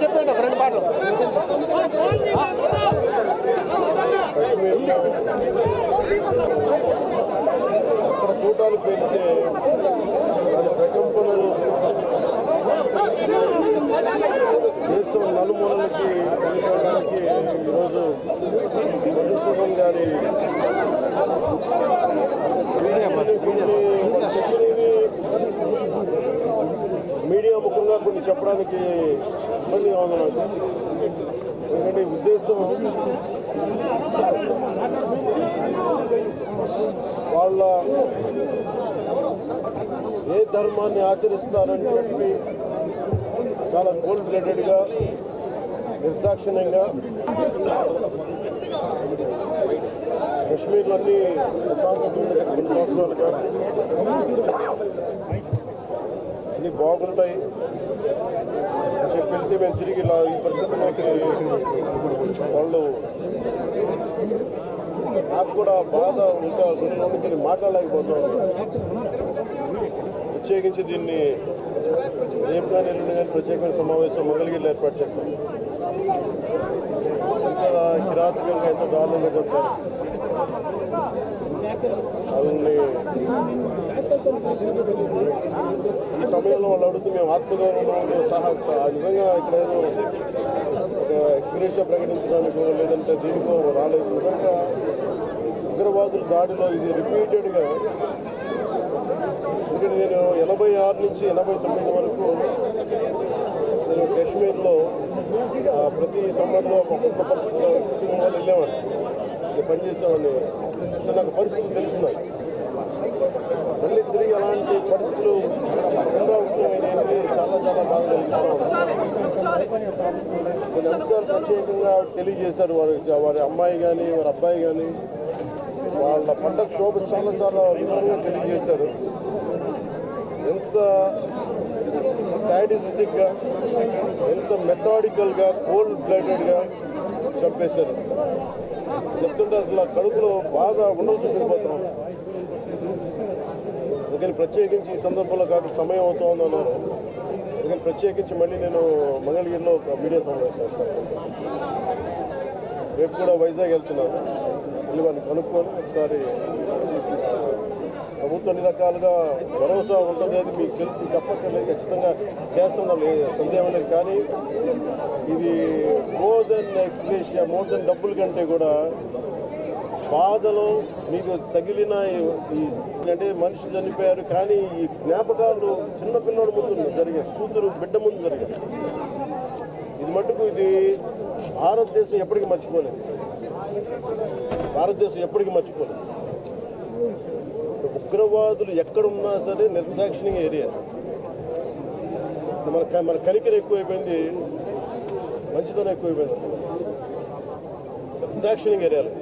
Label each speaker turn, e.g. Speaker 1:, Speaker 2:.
Speaker 1: చెప్పండి ఒక రెండు పాటలు
Speaker 2: ఇక్కడ చూడడానికి వెళ్తే దాని ప్రకంపనలు మధుసూదన్ గారి మీడియా ముఖంగా కొన్ని చెప్పడానికి ఇబ్బందిగా ఉంది నాకు ఎందుకంటే ఉద్దేశం వాళ్ళ ఏ ధర్మాన్ని ఆచరిస్తారని చెప్పి చాలా కోల్డ్ బ్లడెడ్గా నిర్దాక్షిణ్యంగా కశ్మీర్లోని ప్రశాంతత సంవత్సరాలుగా అన్ని బాగుంటాయి. అని చెప్పి వెళ్తే మేము తిరిగి ఇలా ఈ పరిస్థితుల్లోకి వాళ్ళు నాకు కూడా బాధ ఇంకా గుండెలో ఉండి మాట్లాడలేకపోతున్నాను ప్రత్యేకించి దీన్ని రేపు కానీ ఎల్లుండి కానీ ప్రత్యేకమైన సమావేశం మంగళగిరిలో ఏర్పాటు చేస్తాం. ఎంత కిరాతకంగా ఎంత దారుణంగా చెప్తారు. వాళ్ళని ఈ సమయంలో వాళ్ళు అడుగుతూ మేము ఆత్మగౌరవంలో సహా నిజంగా ఇక్కడ ఏదో ఒక ఎక్స్గ్రేషియా ప్రకటించడానికో లేదంటే దీనికో రాలేదు. నిజంగా ఉగ్రవాదుల దాడిలో ఇది రిపీటెడ్గా ఎందుకంటే నేను ఎనభై ఆరు నుంచి ఎనభై తొమ్మిది వరకు నేను కాశ్మీర్లో ప్రతి సమ్మర్లో ఒక్కొక్క పరిస్థితిలో షూటింగ్ వల్ల వెళ్ళేవాడిని. ఇది పనిచేసేవాడిని. సో నాకు పరిస్థితులు తెలిసినాయి మళ్ళీ తిరిగి అలాంటి పరిస్థితులు పునరావృతమైనవి చాలా చాలా బాధ కలిగిస్తాం కొన్ని ప్రత్యేకంగా తెలియజేశారు వారి వారి అమ్మాయి కానీ వారి అబ్బాయి కానీ వాళ్ళ పండగ శోభ చాలా చాలా వివరంగా తెలియజేశారు. ఎంత సాడిస్టిక్గా ఎంత మెథాడికల్గా కోల్డ్ బ్లడెడ్గా చంపేశారు. చెప్తుంటే అసలు ఆ కడుపులో బాగా ఉండలు చుట్టుకుపోతున్నాం అందుకని ప్రత్యేకించి ఈ సందర్భంలో కాదు సమయం అవుతోంది అన్నారు. అందుకని ప్రత్యేకించి మళ్ళీ నేను మంగళగిరిలో ఒక మీడియా సమావేశం చేస్తాను. రేపు కూడా వైజాగ్ వెళ్తున్నాను. మళ్ళీ కనుక్కొని ఒకసారి ప్రభుత్వం అన్ని రకాలుగా భరోసా ఉంటుంది అది మీకు తెలిసి చెప్పక్కర్లేదు ఖచ్చితంగా చేస్తున్నాం సందేహం లేదు. కానీ ఇది more than ex gratia more than డబ్బుల కంటే కూడా బాధలో మీకు తగిలిన ఈ- అంటే మనిషి చనిపోయారు కానీ ఈ జ్ఞాపకాలు చిన్నపిల్లడి ముందు జరిగాయి కూతురు బిడ్డ ముందు జరిగాయి. ఇది మటుకు ఇది భారతదేశం ఎప్పటికీ మర్చిపోలేదు. భారతదేశం ఎప్పటికీ మర్చిపోలేదు ఉగ్రవాదులు ఎక్కడున్నా సరే నిర్దాక్షిణ్య ఏరియా మన మన కనికర ఎక్కువైపోయింది మంచితనం ఎక్కువైపోయింది నిర్దాక్షిణ్య ఏరియాలో